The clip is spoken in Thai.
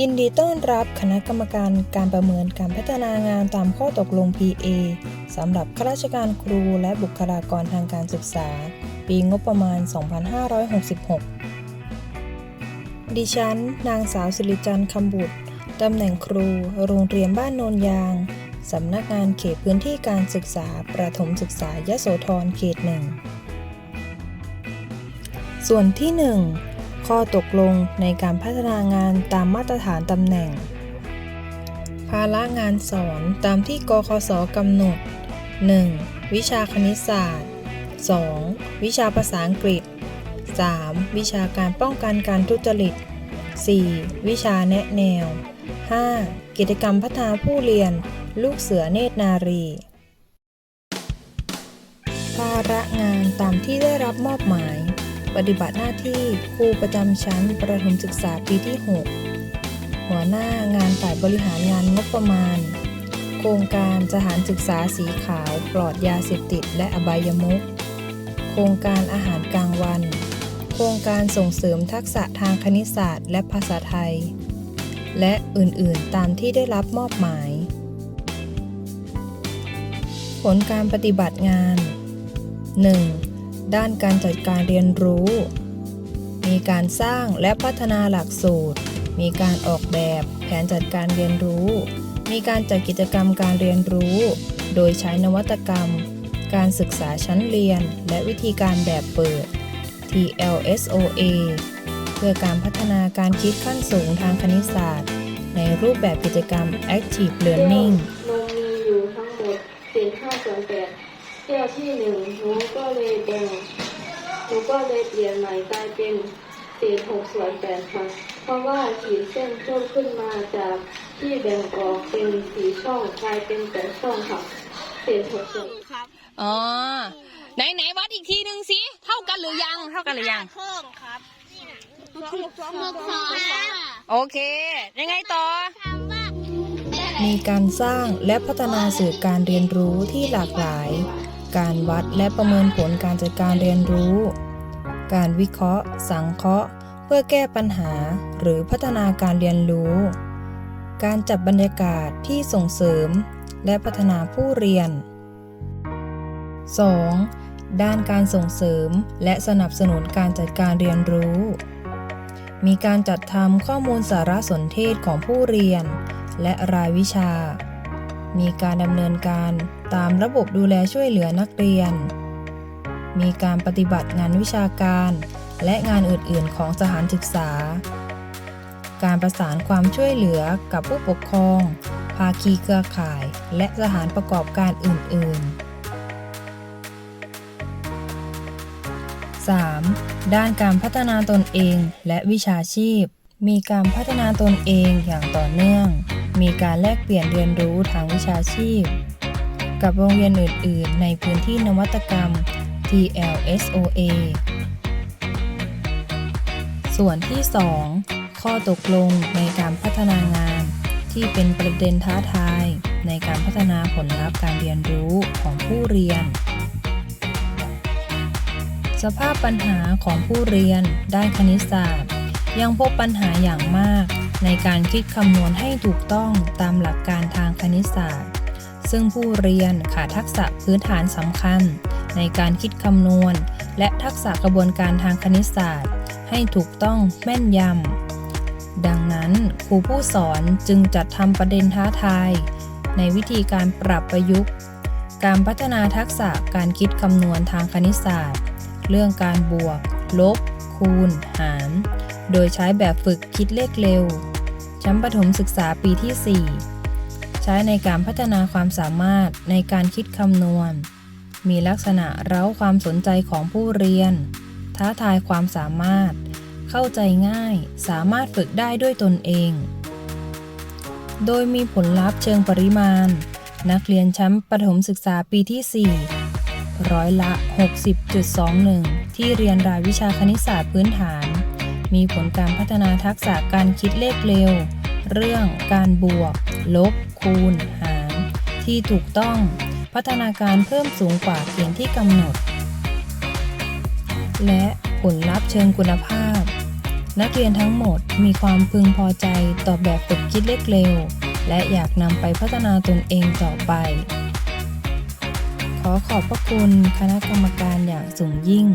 ยินดีต้อนรับคณะกรรมการการประเมินการพัฒนางานตามข้อตกลง PA สำหรับข้าราชการครูและบุคลากรทางการศึกษา ปีงบประมาณ 2566 ดิฉัน นางสาวสิริจันทร์คำบุตรตำแหน่งครู โรงเรียนบ้านโนนยางสำนักงานเขตพื้นที่การศึกษา ประถมศึกษายโสธรเขตหนึ่ง ส่วนที่ 1 ข้อตกลงในการพัฒนางานตามมาตรฐานตำแหน่ง ภาระงานสอนตามที่กคสกำหนด 1. วิชาคณิตศาสตร์ 2. วิชาภาษาอังกฤษ 3. วิชาการป้องกันการทุจริต 4. วิชาแนะแนว 5. กิจกรรมพัฒนาผู้เรียน ลูกเสือเนตรนารี ภาระงานตามที่ได้รับมอบหมาย ปฏิบัติหน้าที่ครูประจำชั้นประถมศึกษาปีที่ 6 หัวหน้างานฝ่ายบริหารงานงบประมาณ โครงการสถานศึกษาสีขาวปลอดยาเสพติดและอบายมุขโครงการอาหารกลางวัน โครงการส่งเสริมทักษะทางคณิตศาสตร์ และภาษาไทย และอื่นๆตามที่ได้รับมอบหมาย ผลการปฏิบัติงาน 1. ด้านการจัดการเรียนรู้ มีการสร้างและพัฒนาหลักสูตร มีการออกแบบแผนจัดการเรียนรู้ มีการจัดกิจกรรมการเรียนรู้ โดยใช้นวัตกรรม การศึกษาชั้นเรียน และวิธีการแบบเปิด TLSOA เพื่อการพัฒนาการคิดขั้นสูงทางคณิตศาสตร์ ในรูปแบบกิจกรรม Active Learning นมมีอยู่ทั้งหมด45-48 เที่ยวที่หนึ่งหนูก็เลยแบ่งหนูก็เลยเปลี่ยนใหม่กลายเป็นสี่หกส่วนแปดค่ะเพราะว่าขีดเส้นเพิ่มขึ้นมาจากที่แบ่งออกเป็นสี่ช่องกลายเป็นแปดช่องค่ะสี่หกส่วนครับอ๋อไหนไหนวัดอีกทีหนึ่งสิเท่ากันหรือยังเท่ากันหรือยังเพิ่มครับสองสองโอเค ยังไงต่อมีการสร้างและพัฒนาสื่อการเรียนรู้ที่หลากหลาย การวัดและประเมินผลการจัดการเรียนรู้ การวิเคราะห์ สังเคราะห์ เพื่อแก้ปัญหาหรือพัฒนาการเรียนรู้ การจัดบรรยากาศที่ส่งเสริม และพัฒนาผู้เรียน 2. ด้านการส่งเสริมและสนับสนุนการจัดการเรียนรู้ มีการจัดทำข้อมูลสารสนเทศของผู้เรียน และรายวิชา มีการดำเนินการ ตามระบบดูแลช่วยเหลือนักเรียน มีการปฏิบัติงานวิชาการ และงานอื่น ๆ ของสถานศึกษา การประสานความช่วยเหลือกับผู้ปกครอง ภาคีเครือข่าย และสถานประกอบการอื่น ๆ 3. ด้านการพัฒนาตนเองและวิชาชีพ มีการพัฒนาตนเองอย่างต่อเนื่อง มีการแลกเปลี่ยนเรียนรู้ทางวิชาชีพ กับโรงเรียนอื่น ๆ ในพื้นที่นวัตกรรม TLSOA ส่วนที่ 2 ข้อตกลงในการพัฒนางาน ที่เป็นประเด็นท้าทายในการพัฒนาผลลัพธ์การเรียนรู้ของผู้เรียน สภาพปัญหาของผู้เรียนด้านคณิตศาสตร์ ยังพบปัญหาอย่างมากในการคิดคำนวณให้ถูกต้องตามหลักการทางคณิตศาสตร์ ซึ่งผู้เรียนขาดทักษะพื้นฐานสำคัญ ในการคิดคำนวณ และทักษะกระบวนการทางคณิตศาสตร์ ให้ถูกต้องแม่นยำ ดังนั้นครูผู้สอนจึงจัดทำประเด็นท้าทาย ในวิธีการปรับประยุกต์ การพัฒนาทักษะการคิดคำนวณทางคณิตศาสตร์ เรื่องการบวก ลบ คูณ หาร โดยใช้แบบฝึกคิดเลขเร็ว ชั้นประถมศึกษาปีที่ 4 ใช้ในการพัฒนาความสามารถในการคิดคำนวณ มีลักษณะเร้าความสนใจของผู้เรียน ท้าทายความสามารถ เข้าใจง่าย สามารถฝึกได้ด้วยตนเอง โดยมีผลลัพธ์เชิงปริมาณ นักเรียนชั้นประถมศึกษาปีที่ 4 ร้อยละ 60.21 ที่เรียนรายวิชาคณิตศาสตร์พื้นฐาน มีผลการพัฒนาทักษะการคิดเลขเร็ว เรื่องการบวก ลบ คูณ หาร ที่ถูกต้อง พัฒนาการเพิ่มสูงกว่าเกณฑ์ที่กำหนด และผลลัพธ์เชิงคุณภาพ นักเรียนทั้งหมดมีความพึงพอใจต่อแบบฝึกคิดเลขเร็ว และอยากนำไปพัฒนาตนเองต่อไป ขอขอบพระคุณคณะกรรมการอย่างสูงยิ่ง